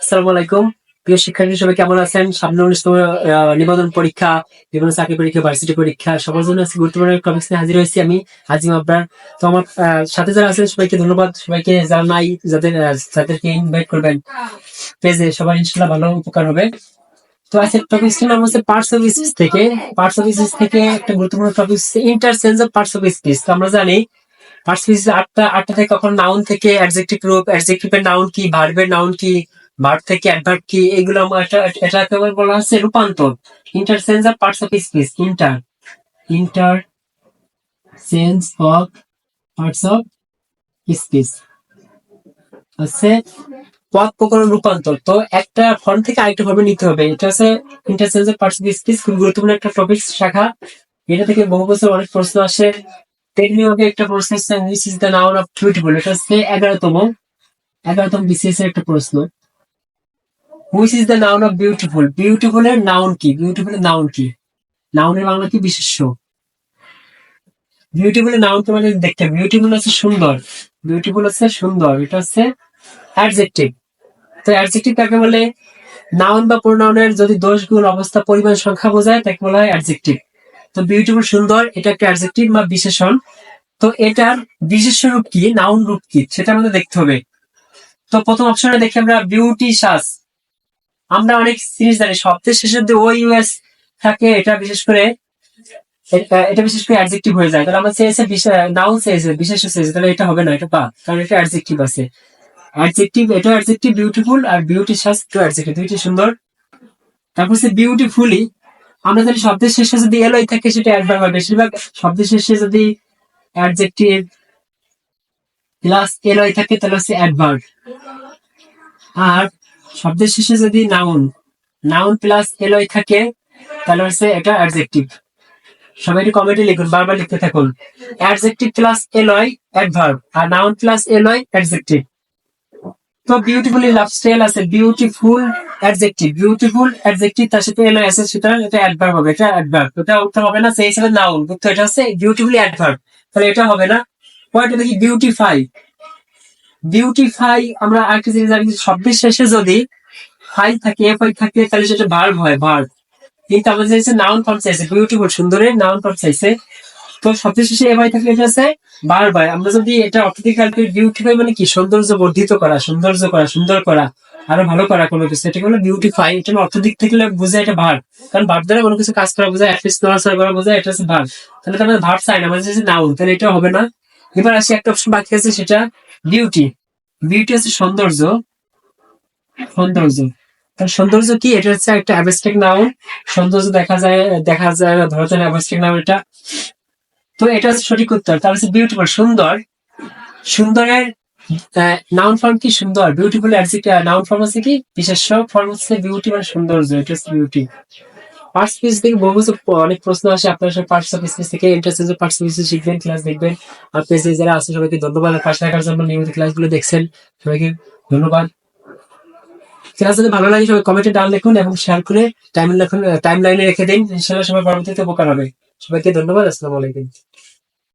আসসালামু আলাইকুম। প্রিয় শিক্ষার্থী সবাই কেমন আছেন? সামনে উনিশতম নিবন্ধন পরীক্ষা বিভিন্ন চাকরি পরীক্ষা ভার্সিটি পরীক্ষা সবার জন্য আজকে গুরুত্বপূর্ণ টপিক্স নিয়ে হাজির হয়েছি আমি হাজিম আব্রার। তো আমার সাথে যারা আছেন সবাইকে ধন্যবাদ। সবাইকে যারা নাই যাদের আহ, যাদেরকে ইনভাইট করবেন। পেজে সবার ইনশাল্লাহ ভালো উপকার হবে। তো আজকের টপিক্সটির নাম হচ্ছে পার্টস অফ স্পিচ থেকে। পার্টস অফ স্পিচ থেকে একটা গুরুত্বপূর্ণ টপিক হচ্ছে interchange of parts of speech তো আমরা জানি পার্টস অফ স্পিচ আটটা আটটা থেকে কখন নাউন থেকে অ্যাডজেক্টিভ রূপ অ্যাডজেক্টিভের নাউন কি ভার্বের নাউন কি ভার্ব থেকে অ্যাডভার্ব কি এগুলো আমার এটা এটা একেবারে বলা হচ্ছে রূপান্তর। Interchange of parts of speech inter interchange of parts of speech হচ্ছে পদ প্রকরণ রূপান্তর। তো একটা ফর্ম থেকে আরেকটা ফর্মে নিতে হবে। এটা হচ্ছে interchange of parts of speech খুব গুরুত্বপূর্ণ একটা টপিক শাখা। এটা থেকে বহু বছর অনেক প্রশ্ন আসে। তেমনি একটা প্রশ্ন is the noun of beautiful এটা হচ্ছে এগারোতম এগারোতম বিসিএস এর একটা প্রশ্ন। Which is the noun of beautiful beautiful এর নাউন কি বিউটিফুল এর নাউন কি নাউনের বাংলা কি বিশেষ্য? বিউটিফুল এর নাউন তোমাদের দেখতে বিউটিফুল হচ্ছে সুন্দর। বিউটিফুল হচ্ছে সুন্দর। এটা হচ্ছে অ্যাডজেক্টিভ তো অ্যাডজেক্টিভ কাকে বলে? নাউন বা প্রোনাউনের যদি দোষ গুণ অবস্থা পরিমাণ সংখ্যা বোঝায়, তাকে বলা হয় অ্যাডজেক্টিভ তো বিউটিফুল সুন্দর, এটা একটা অ্যাডজেক্টিভ বা বিশেষণ। তো এটার বিশেষ রূপ কি? নাউন রূপ কি? সেটা আমাদের দেখতে হবে। তো প্রথম অপশনে দেখি আমরা বিউটি সাজ আমরা অনেক জিনিস জানি। শব্দের শেষে যদি ও ইউএস থাকে, এটা বিশেষ করে, এটা বিশেষ করে অ্যাডজেক্টিভ হয়ে যায়। তাহলে আমরা চেয়েছে নাউন চেয়েছে বিশেষ চেয়েছে তাহলে এটা হবে না, এটা পা কারণ এটা অ্যাডজেক্টিভ আছে। অ্যাডজেক্টিভ এটা অ্যাডজেক্টিভ বিউটিফুল আর বিউটি সাজ টু অ্যাডজেক্টিভ দুইটি সুন্দর। তারপর হচ্ছে বিউটিফুলি আমরা জানি শব্দের শেষে যদি এলই থাকে, সেটা অ্যাডভার্ব হয় বেশিরভাগ শব্দের শেষে যদি অ্যাডজেক্টিভ প্লাস এলই থাকে, তাহলে হচ্ছে অ্যাডভার্ব আর শব্দের শেষে যদি নাউন নাউন প্লাস এলই থাকে, তাহলে হচ্ছে এটা অ্যাডজেক্টিভ সবাই একটু কমেন্টে লিখুন, বারবার লিখতে থাকুন। অ্যাডজেক্টিভ প্লাস এলই অ্যাডভার্ব আর নাউন প্লাস এলই অ্যাডজেক্টিভ তো বিউটিফুলি লাভ স্টাইল আছে বিউটিফুল অ্যাডজেক্টিভ বিউটিফুল অ্যাডজেক্টিভ তার সাথে এলই আছে সুতরাং এটা অ্যাডভার্ব হবে, এটা অ্যাডভার্ব এটা উত্তর হবে না সেই হিসাবে নাউন কিন্তু এটা হচ্ছে বিউটিফুলি অ্যাডভার্ব তাহলে এটা হবে না। পরেরটা দেখি বিউটিফাই বিউটিফাই আমরা আরেকটা জিনিস জানি শব্দের শেষে যদি ফাই থাকে এফ আই থাকে, তাহলে সেটা ভার্ব হয় ভার্ব কিন্তু আমাদের চাইছে নাউন ফর্ম চাইছে বিউটিফুল সুন্দরের নাউন ফর্ম চাইছে। তো শব্দের শেষে এফ আই থাকলে এটা আছে? ভার্ব হয়। আমরা যদি এটা অর্থোটিক্যাল করি বিউটিফাই মানে কি? সৌন্দর্য বর্ধিত করা, সৌন্দর্য করা, সুন্দর করা, আরও ভালো করা কোনো কিছু। এটা হলো বিউটিফাই এটা অর্থ দিক থেকে বোঝায় এটা ভার্ব কারণ ভার্ব দ্বারা কোনো কিছু কাজ করা বোঝায় অ্যাটলিস্ট নড়াচড়া করা বোঝায়, এটা হচ্ছে ভার্ব তাহলে তো আমাদের ভার্ব চাই না আমাদের নাউন তাহলে এটা হবে না। এবার আসি একটা অপশন বাকি আছে, সেটা বিউটি। বিউটি হচ্ছে সৌন্দর্য। সৌন্দর্য। তার সৌন্দর্য কি? এটা হচ্ছে একটা অ্যাবস্ট্রাক্ট নাউন সৌন্দর্য দেখা যায় দেখা যায় ধরা যায় অ্যাবস্ট্রাক্ট নাউন এটা। তো এটা হচ্ছে সঠিক উত্তর। তার হচ্ছে বিউটিফুল সুন্দর। সুন্দরের নাউন ফর্ম কি? সুন্দর। বিউটিফুল নাউন ফর্ম হচ্ছে কি? বিশেষ ফর্ম হচ্ছে বিউটি মানে সৌন্দর্য। এটা হচ্ছে বিউটি পিস থেকে বহু কিছু অনেক প্রশ্ন আসে পার্টস অফ থেকে পার্টস পিস শিখবেন ক্লাস দেখবেন। আর পেজে যারা আছে সবাইকে ধন্যবাদ। আর পাশে থাকার জন্য নিয়মিত ক্লাসগুলো দেখছেন, সবাইকে ধন্যবাদ। ক্লাস যদি ভালো লাগে সবাই কমেন্টে ডান লিখুন এবং শেয়ার করে টাইম লিখুন টাইম লাইনে রেখে দিন। ইনশাআল্লাহ সবাই পরবর্তীতে উপকার হবে। সবাইকে ধন্যবাদ। আসসালামু আলাইকুম।